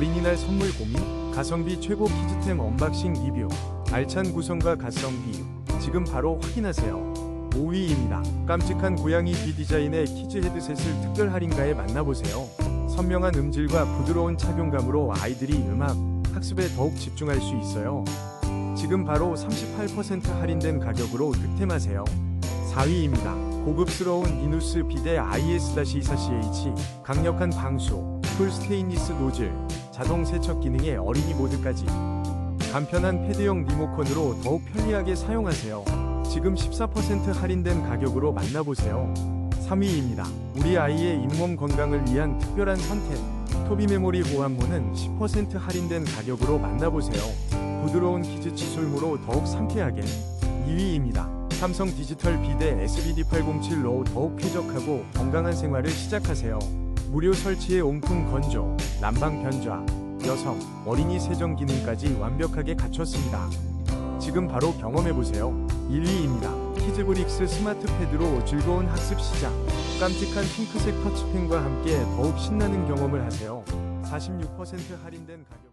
어린이날 선물 고민? 가성비 최고 키즈템 언박싱 리뷰 알찬 구성과 가성비 지금 바로 확인하세요. 5위입니다. 깜찍한 고양이 귀 디자인의 키즈 헤드셋을 특별 할인가에 만나보세요. 선명한 음질과 부드러운 착용감으로 아이들이 음악, 학습에 더욱 집중할 수 있어요. 지금 바로 38% 할인된 가격으로 득템하세요. 4위입니다. 고급스러운 이누스 비데 IS-24CH 강력한 방수 풀 스테인리스 노즐 자동 세척 기능의 어린이 모드까지 간편한 패드형 리모컨으로 더욱 편리하게 사용하세요. 지금 14% 할인된 가격으로 만나보세요. 3위입니다. 우리 아이의 잇몸 건강을 위한 특별한 선택. 토비 메모리 보안모는 10% 할인된 가격으로 만나보세요. 부드러운 키즈 칫솔모로 더욱 상쾌하게. 2위입니다. 삼성 디지털 비대 SBD807로 더욱 쾌적하고 건강한 생활을 시작하세요. 무료 설치에 온풍 건조, 난방 변좌, 여성, 어린이 세정 기능까지 완벽하게 갖췄습니다. 지금 바로 경험해보세요. 1위입니다. 키즈브릭스 스마트 패드로 즐거운 학습 시작. 깜찍한 핑크색 터치펜과 함께 더욱 신나는 경험을 하세요. 46% 할인된 가격.